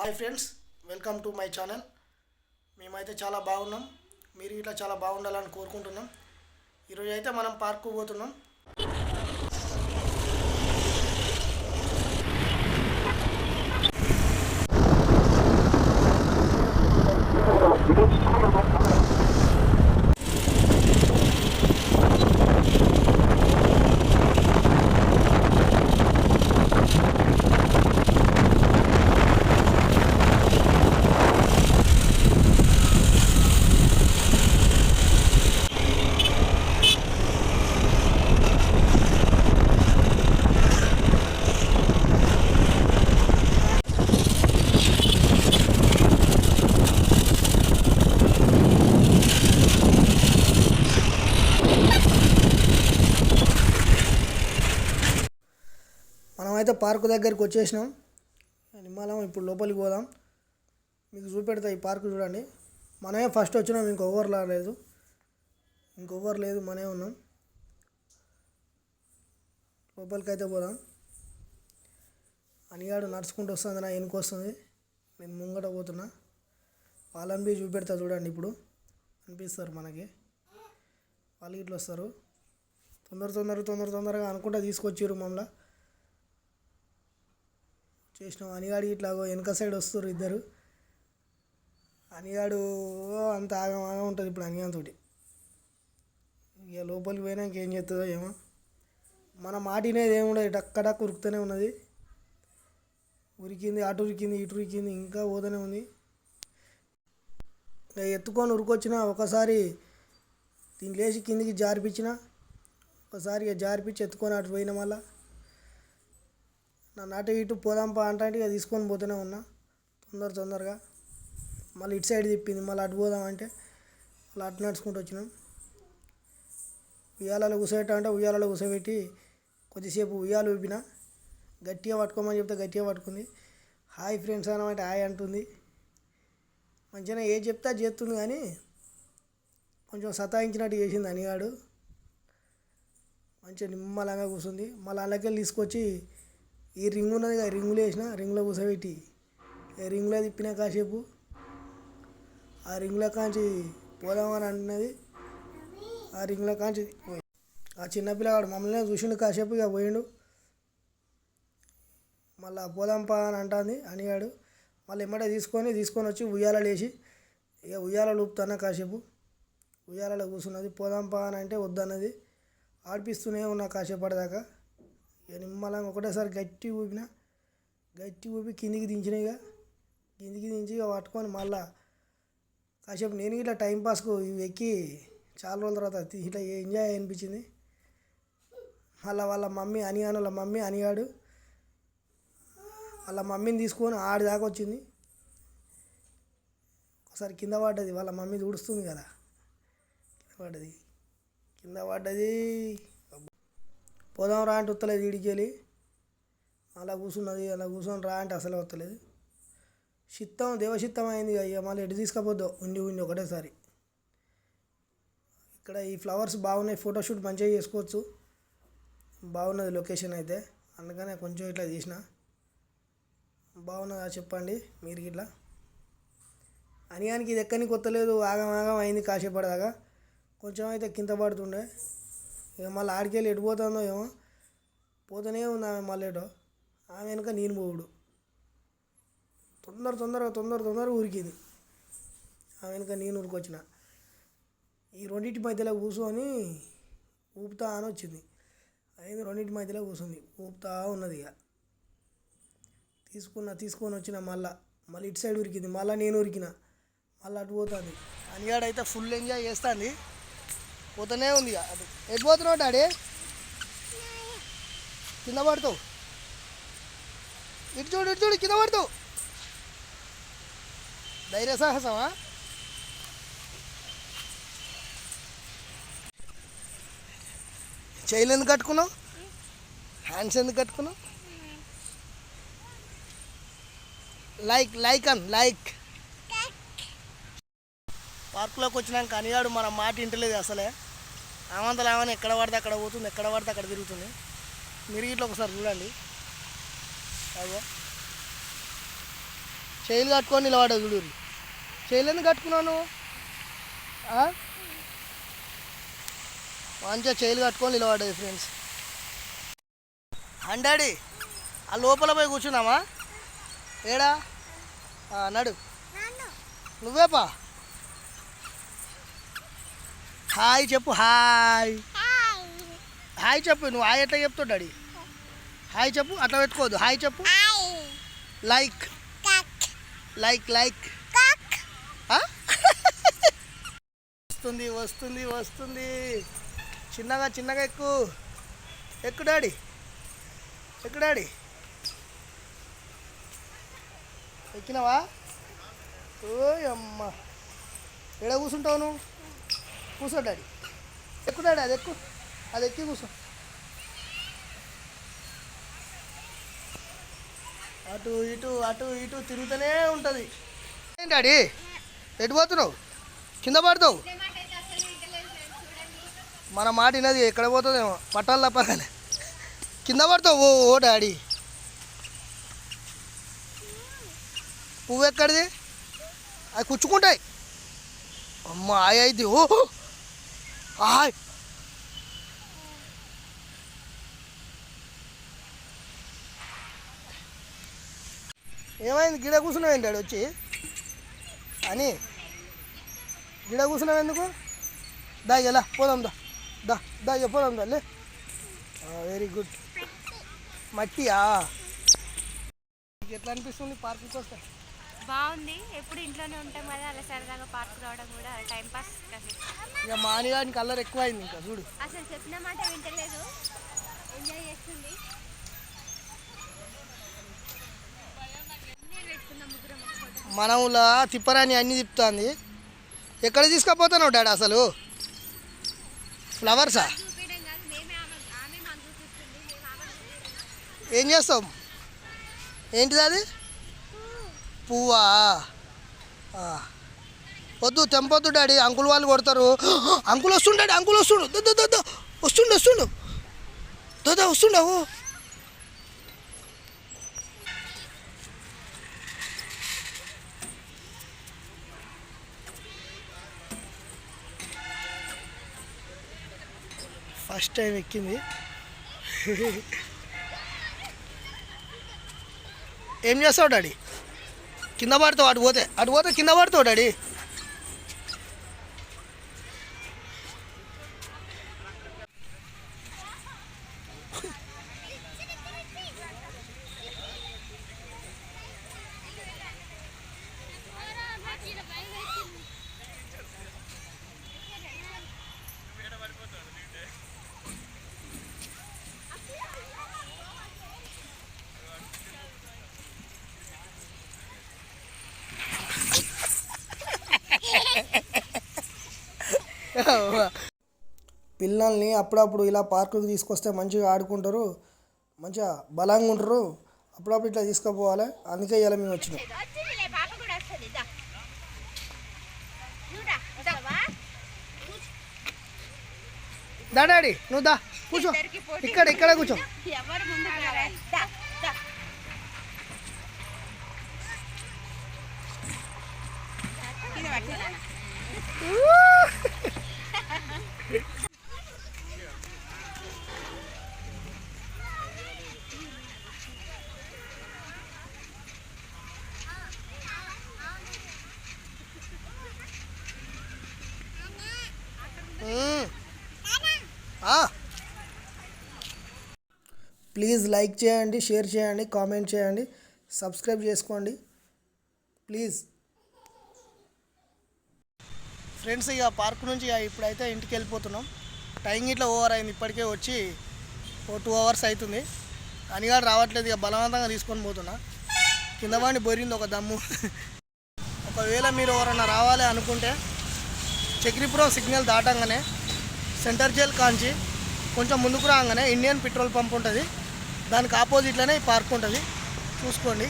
Hi friends welcome to my channel. మేమైతే చాలా బాగున్నాం. మీరు ఇట్లా చాలా బాగుండాలని కోరుకుంటున్నాం. ఈరోజు అయితే మనం పార్కు పోతున్నాం. మేమైతే పార్కు దగ్గరికి వచ్చేసినాం. నిమ్మలం ఇప్పుడు లోపలికి పోదాం. మీకు చూపెడతా ఈ పార్కు చూడండి. మనమే ఫస్ట్ వచ్చినాం ఇంకొవ్వరు రాలేదు ఇంకొవ్వరు లేదు మనమే ఉన్నాం. లోపలికైతే పోదాం. అనిగాడు నడుచుకుంటూ వస్తుంది నా వెనుక వస్తుంది. నేను ముంగట పోతున్నా. వాళ్ళని బీ చూపెడతా చూడండి ఇప్పుడు. అనిపిస్తారు మనకి. వాళ్ళు ఇట్లా వస్తారు. తొందర తొందర తొందర తొందరగా అనుకుంటా తీసుకొచ్చిర్రు మమ్మల్ని. చేసినాం. అనిగాడి ఇట్లాగో వెనక సైడ్ వస్తారు ఇద్దరు. అనిగాడు అంత ఆగం ఉంటుంది ఇప్పుడు అనిగాంతోటి ఇక లోపలికి పోయినాక ఏం చేస్తుందో ఏమో. మన మాటినేది ఏముండదు డక్కడక్క ఉరుకుతూనే ఉన్నది. ఉరికింది అటు ఉరికింది ఇటు ఉరికింది ఇంకా పోతూనే ఉంది. ఇక ఎత్తుకొని ఉరుకొచ్చిన ఒకసారి దీన్ని లేచి కిందికి జారిపించిన ఒకసారి ఇక జారిపించి ఎత్తుకొని అటు పోయిన మళ్ళా. నన్ను అటు ఇటు పోదాంపా అంటే ఇక తీసుకొని పోతూనే ఉన్నా. తొందర తొందరగా మళ్ళీ ఇటు సైడ్ తిప్పింది. మళ్ళీ అటు పోదాం అంటే మళ్ళీ అటు నడుచుకుంటూ వచ్చినాం. ఉయ్యాలలో కూసబెట్ట అంటే ఉయ్యాలలో కూసబెట్టి కొద్దిసేపు ఉయ్యాలు ఊపిన. గట్టిగా పట్టుకోమని చెప్తే గట్టిగా పట్టుకుంది. హాయ్ ఫ్రెండ్స్ అనమాట హాయ్ అంటుంది. మంచిగా ఏ చెప్తే చేస్తుంది కానీ కొంచెం సతాయించినట్టు చేసింది అనిగాడు. మంచిగా నిమ్మలంగా కూర్చుంది. మళ్ళీ అలాగే తీసుకొచ్చి ఈ రింగ్ ఉన్నది కదా రింగులో వేసిన రింగ్లో కూసబెట్టి ఈ రింగ్లో తిప్పిన కాసేపు. ఆ రింగ్లో కాంచి పోదామని అంటున్నది ఆ రింగ్లో కాంచి ఆ చిన్నపిల్లగాడు మమ్మల్ని చూసిండు కాసేపు ఇక పోయిండు. మళ్ళీ పోదాంపా అని అంటుంది అనిగాడు. మళ్ళీ ఎమ్మటే తీసుకొని తీసుకొని వచ్చి ఉయ్యాల లేచి ఇక ఉయ్యాల ఊపుతాను కాసేపు. ఉయ్యాలలో కూర్చున్నది పోదాంపా అని అంటే వద్దన్నది. ఆడిపిస్తూనే ఉన్నా కాసేపటిదాకా. ఇక నిమ్మలంగా ఒకటేసారి గట్టి ఊపిన గట్టి ఊపి కిందికి దించిన ఇక కిందికి దించి ఇక పట్టుకొని మళ్ళా కాసేపు నేను ఇట్లా టైంపాస్కు ఇవి ఎక్కి చాలా రోజుల తర్వాత ఇట్లా ఎంజాయ్ అనిపించింది. మళ్ళీ వాళ్ళ మమ్మీ అనిగాను వాళ్ళ మమ్మీ అనిగాడు వాళ్ళ మమ్మీని తీసుకొని ఆడి దాకా వచ్చింది. ఒకసారి కింద పడ్డది వాళ్ళ మమ్మీ తుడుస్తుంది కదా కింద పడ్డది కింద పడ్డది. పోదాం రా అంటే వస్తలేదు ఇడికెళ్ళి వెళ్ళి. అలా కూర్చున్నది అలా కూర్చొని రా అంటే అసలు వస్తలేదు. చిత్తం దేవచిత్తం అయింది అయ్యా మళ్ళీ ఎటు తీసుకపోద్దాం? ఉండి ఉండి ఒకటేసారి. ఇక్కడ ఈ ఫ్లవర్స్ బాగున్నాయి ఫోటోషూట్ మంచిగా చేసుకోవచ్చు. బాగున్నది లొకేషన్ అయితే. అందుకనే కొంచెం ఇట్లా తీసిన. బాగున్నదా చెప్పండి మీరు ఇట్లా. అనియానికి ఇది ఎక్కడికి కొత్తలేదు ఆగం ఆగం అయింది కాసేపడదాకా కొంచెం అయితే కింద పడుతుండే. ఇక మళ్ళీ ఆడికెళ్ళి ఎటు పోతుందో ఏమో. పోతూనే ఉంది ఆమె మళ్ళీ ఆమె వెనుక నేను పోవుడు. తొందర తొందరగా తొందర తొందరగా ఉరికింది ఆమె వెనుక నేను ఉరికొచ్చిన ఈ రెండింటి మధ్యలో కూర్చొని ఊపుతా అని వచ్చింది. అయింది రెండింటి మధ్యలో కూర్చుంది ఊపుతా ఉన్నది ఇక. తీసుకున్న తీసుకొని వచ్చిన మళ్ళా మళ్ళీ ఇటు సైడ్ ఉరికింది మళ్ళీ నేను ఉరికిన మళ్ళీ అటు పోతుంది. అనిగాడైతే ఫుల్ ఎంజాయ్ చేస్తుంది. పోతూనే ఉంది అటు ఎటు పోతున్నావు డాడీ? కింద పడుతావు. ఇటు చూడు ఇటు చూడు కింద పడుతావు. ధైర్య సాహసమా? చైలు ఎందుకు కట్టుకున్నావు? హ్యాండ్స్ ఎందుకు కట్టుకున్నావు? Like like unlike. పార్కులోకి వచ్చినాక అనిగాడు మన మాట ఇంటలేదు అసలే. ఆమంతలు ఆమెను ఎక్కడ పడితే అక్కడ పోతుంది ఎక్కడ పడితే అక్కడ తిరుగుతుంది. మీరు ఇట్లా ఒకసారి చూడండి. అదో చైలు కట్టుకొని నిలబడ చూడు. చైలు ఎందుకు ఆ? మంచిగా చైలు కట్టుకొని నిలబడ్డది ఫ్రెండ్స్. అండాడి ఆ లోపల పోయి కూర్చున్నామా? ఏడా? నడు. నువ్వేపా? హాయ్ చెప్పు హాయ్. హాయ్. చెప్పు నువ్వు హాయ్ ఎట్లా చెప్తావు డాడీ? హాయ్ చెప్పు అట్లా పెట్టుకోవద్దు. హాయ్ చెప్పు. లైక్. Like like? వస్తుంది వస్తుంది వస్తుంది. చిన్నగా చిన్నగా ఎక్కు. ఎక్కు డాడీ. ఎక్కు డాడీ. ఎక్కినావా? ఓయ్ అమ్మ. ఎక్కడ కూర్చుంటావు నువ్వు? కూర్చో డాడీ. ఎక్కు డాడీ అది ఎక్కు. అది ఎక్కి కూర్చో అటు ఇటు అటు ఇటు తిరుగుతూనే ఉంటుంది. ఏం డాడీ? ఎటు పోతున్నావు? కింద పడతావు మన మాట వినది ఎక్కడ పోతుందేమో. పట్టాలు తప్పగానే కింద పడతావు ఓ ఓ డాడీ. పువ్వు ఎక్కడిది? అవి కుచ్చుకుంటాయి. అమ్మ ఆయ అయింది ఓ ఆయ్ ఏమైంది? గిడ కూర్చున్నావు ఏంటి వచ్చి అని. గిడ కూర్చున్నావు ఎందుకు? దా ఎలా పోదాం దా. దా దా పోదాం దా లే. వెరీ గుడ్ మట్టియా? ఎట్లా అనిపిస్తుంది? పార్కుకి వస్తే. బాగుంది. ఎప్పుడు ఇంట్లోనే ఉంటాం కదా అలా సరదాగా పార్క్ రావడం కూడా టైం పాస్ ఇక మానిగానికి కలర్ ఎక్కువ అయింది ఇంకా చూడు. అసలు చెప్పిన మాట వింటలేదు. ఎంజాయ్ చేస్తుంది. నేను పెట్టుకున్న ముగ్గురం ఒక ఫోటో. మన ఊళ్ళో తిప్పరాని అన్ని తిప్పుతుంది. ఎక్కడ తీసుకుపోతున్నావు డాడీ అసలు? ఫ్లవర్సా ఏం చేస్తాం? ఏంటిది అది? పువ్వా? వద్దు తెంపొద్దు డాడీ. అంకుల్ వాళ్ళు కొడతారు. అంకుల్ వస్తుండు డాడీ. అంకుల్ వస్తుండు. దో, దో, వస్తుండు వస్తుండు. దాదా వస్తుండవు ఫస్ట్ టైం ఎక్కింది. ఏం చేస్తావు డాడీ? కింద పడతావు అటు పోతే అటు పోతే కింద పడతావు డాడీ. పిల్లల్ని అప్పుడప్పుడు ఇలా పార్కుకి తీసుకొస్తే మంచిగా ఆడుకుంటారు మంచిగా బలంగా ఉంటారు. అప్పుడప్పుడు ఇట్లా తీసుకుపోవాలి. అందుకే ఇలా మేము వచ్చినాం. దా డాడీ నువ్వు దా కూర్చో. ఇక్కడ ఇక్కడ కూర్చో. ఎవరు ముందు రావాలి దా దా కింద పట్టినా ప్లీజ్ లైక్ చేయండి షేర్ చేయండి కామెంట్ చేయండి సబ్స్క్రైబ్ చేసుకోండి. ప్లీజ్. ఫ్రెండ్స్ ఇక పార్క్ నుంచి ఇక ఇప్పుడైతే ఇంటికి వెళ్ళిపోతున్నాం. టైం ఇట్లా ఓవర్ అయింది. ఇప్పటికే వచ్చి ఓ టూ అవర్స్ అవుతుంది. అని అనిగాడు రావట్లేదు. ఇక బలవంతంగా తీసుకొని పోతున్నా. కింద వాడిని బొరింది ఒక దమ్ము. ఒకవేళ మీరు ఎవరన్నా రావాలి అనుకుంటే చక్రీపురం సిగ్నల్ దాటంగానే సెంటర్ జైల్ కాంచి కొంచెం ముందుకు రాగానే ఇండియన్ పెట్రోల్ పంప్ ఉంటుంది. దానికి ఆపోజిట్లోనే ఈ పార్క్ ఉంటుంది. చూసుకోండి.